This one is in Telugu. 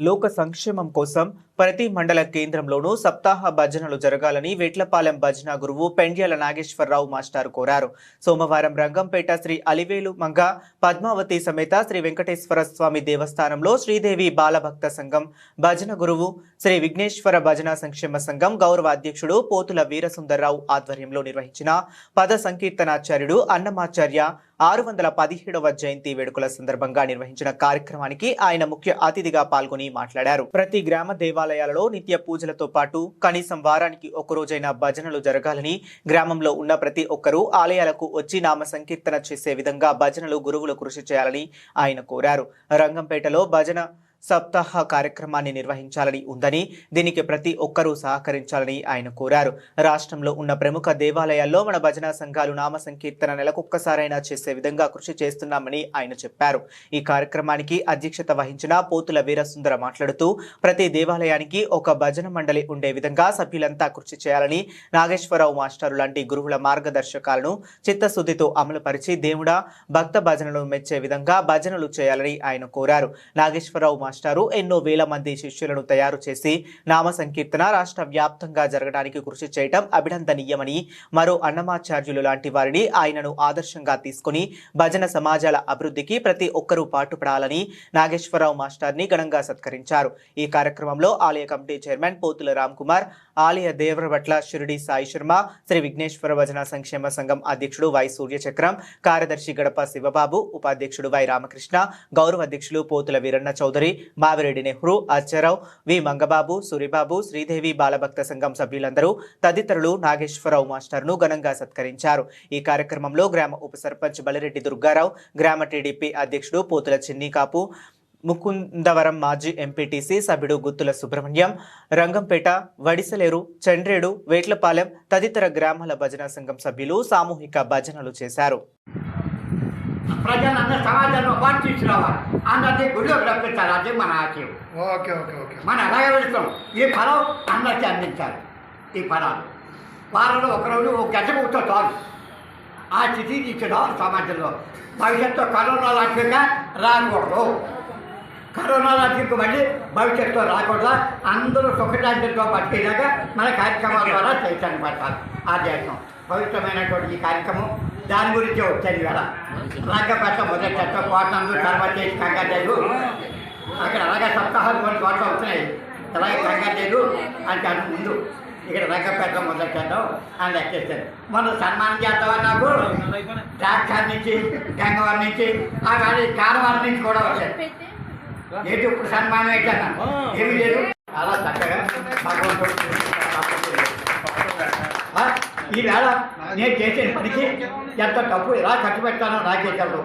లోక సంక్షేమం కోసం ప్రతి మండల కేంద్రంలోనూ సప్తాహ భజనలు జరగాలని వేట్లపాలెం భజన గురువు పెండ్యాల నాగేశ్వరరావు మాస్టర్ కోరారు. సోమవారం రంగంపేట శ్రీ అలివేలు మంగ పద్మావతి సమేత శ్రీ వెంకటేశ్వర స్వామి దేవస్థానంలో శ్రీదేవి బాలభక్త సంఘం భజన గురువు శ్రీ విఘ్నేశ్వర భజన సంక్షేమ సంఘం గౌరవ అధ్యక్షుడు పోతుల వీరసుందర్రావు ఆధ్వర్యంలో నిర్వహించిన పద సంకీర్తనాచార్యుడు అన్నమాచార్య ఆరు వందల పదిహేడవ జయంతి వేడుకల సందర్భంగా నిర్వహించిన కార్యక్రమానికి ఆయన ముఖ్య అతిథిగా పాల్గొని మాట్లాడారు. ప్రతి గ్రామ దేవాలయాలలో నిత్య పూజలతో పాటు కనీసం వారానికి ఒకరోజైనా భజనలు జరగాలని గ్రామంలో ఉన్న ప్రతి ఒక్కరూ ఆలయాలకు వచ్చి నామ సంకీర్తన చేసే విధంగా భజనలు గురువులు కృషి చేయాలని ఆయన కోరారు. రంగంపేటలో భజన సప్తాహ కార్యక్రమాన్ని నిర్వహించాలని ఉందని దీనికి ప్రతి ఒక్కరూ సహకరించాలని ఆయన కోరారు. రాష్ట్రంలో ఉన్న ప్రముఖ దేవాలయాల్లో మన భజన సంఘాలు నామ సంకీర్తన నెలకొక్కసారైనా చేసే విధంగా కృషి చేస్తున్నామని ఆయన చెప్పారు. ఈ కార్యక్రమానికి అధ్యక్షత వహించిన పోతుల వీరసుందర మాట్లాడుతూ ప్రతి దేవాలయానికి ఒక భజన మండలి ఉండే విధంగా సభ్యులంతా కృషి చేయాలని నాగేశ్వరరావు మాస్టారు లాంటి గురువుల మార్గదర్శకాలను చిత్తశుద్ధితో అమలుపరిచి దేవుడా భక్త భజనలు మెచ్చే విధంగా భజనలు చేయాలని ఆయన కోరారు. నాగేశ్వరరావు మాస్టారు. ఎన్నో వేల మంది శిష్యులను తయారు చేసి నామ సంకీర్తన రాష్ట్ర వ్యాప్తంగా జరగడానికి కృషి చేయటం అభినందనీయమని మరో అన్నమాచార్యులు లాంటి వారిని ఆయనను ఆదర్శంగా తీసుకుని భజన సమాజాల అభివృద్ధికి ప్రతి ఒక్కరూ పాటుపడాలని నాగేశ్వరరావు మాస్టర్ని ఘనంగా సత్కరించారు. ఈ కార్యక్రమంలో ఆలయ కమిటీ చైర్మన్ పోతుల రామ్ కుమార్ ఆలయ దేవరభట్ల షిరిడి సాయి శర్మ శ్రీ విఘ్నేశ్వర భజన సంక్షేమ సంఘం అధ్యక్షుడు వై సూర్యచక్రం కార్యదర్శి గడప శివబాబు ఉపాధ్యక్షుడు వై రామకృష్ణ గౌరవ అధ్యక్షులు పోతుల వీరన్న చౌదరి మావిరెడ్డి నెహ్రూ అచ్చారావు వి మంగబాబు సూరిబాబు శ్రీదేవి బాలభక్త సంఘం సభ్యులందరూ తదితరులు నాగేశ్వరరావు మాస్టర్ను ఘనంగా సత్కరించారు. ఈ కార్యక్రమంలో గ్రామ ఉప సర్పంచ్ బలిరెడ్డి దుర్గారావు గ్రామ టీడీపీ అధ్యక్షుడు పోతుల చిన్నికాపు ముకుందవరం మాజీ ఎంపీటీసీ సభ్యుడు గుత్తుల సుబ్రహ్మణ్యం రంగంపేట వడిసలేరు చండ్రేడు వేట్లపాలెం తదితర గ్రామాల భజన సంఘం సభ్యులు సామూహిక భజనలు చేశారు. ప్రజలందరూ సమాజంలో పాటు తీసుకురావాలి. అందరినీ గుడిలోకి రప్పించాలి అది మన ఆశయం. Okay okay okay. మనం అలాగే వెళ్తాం? ఈ ఫలం అందరికీ అందించాలి. ఈ ఫలాలు. వారంలో ఒకరోజు ఒక గంట కూర్చో చాలు. ఆ స్థితి తీసుకురావాలి సమాజంలో. భవిష్యత్తు కరోనా లాంటిగా రాకూడదు. కరోనా లాంటికి మళ్ళీ భవిష్యత్తులో రాకూడదు? అందరూ సుఖశాంతితో బతికేలాగా మన కార్యక్రమాల ద్వారా చైతన్య పడతారు ఆ పవిత్రమైనటువంటి ఈ కార్యక్రమం దాని గురించి వచ్చాను కదా రంగపేట మొదటి కోటలు కోటందు తర్వాత చేసి కంగారు అక్కడ అలాగే సప్తాహాలు కొన్ని కోట్లు అవుతున్నాయి అలాగే కంగారు అంటే అంత ముందు. ఇక్కడ రంగపేట మొదలు చేద్దాం అని లెక్కేస్తారు. మనం సన్మానం చేద్దామా నాకు? డాక్టర్ నుంచి గంగవారి నుంచి ఆ కానీ కారవారి నుంచి కూడా వచ్చారు. ఏంటి ఇప్పుడు సన్మానం అయితే ఏమీ లేదు. చాలా చక్కగా భగవంతుడు ఈవేళ నేను చేసే పనికి ఎంత డబ్బు ఎలా ఖర్చు పెట్టానో నాకే తెలదు.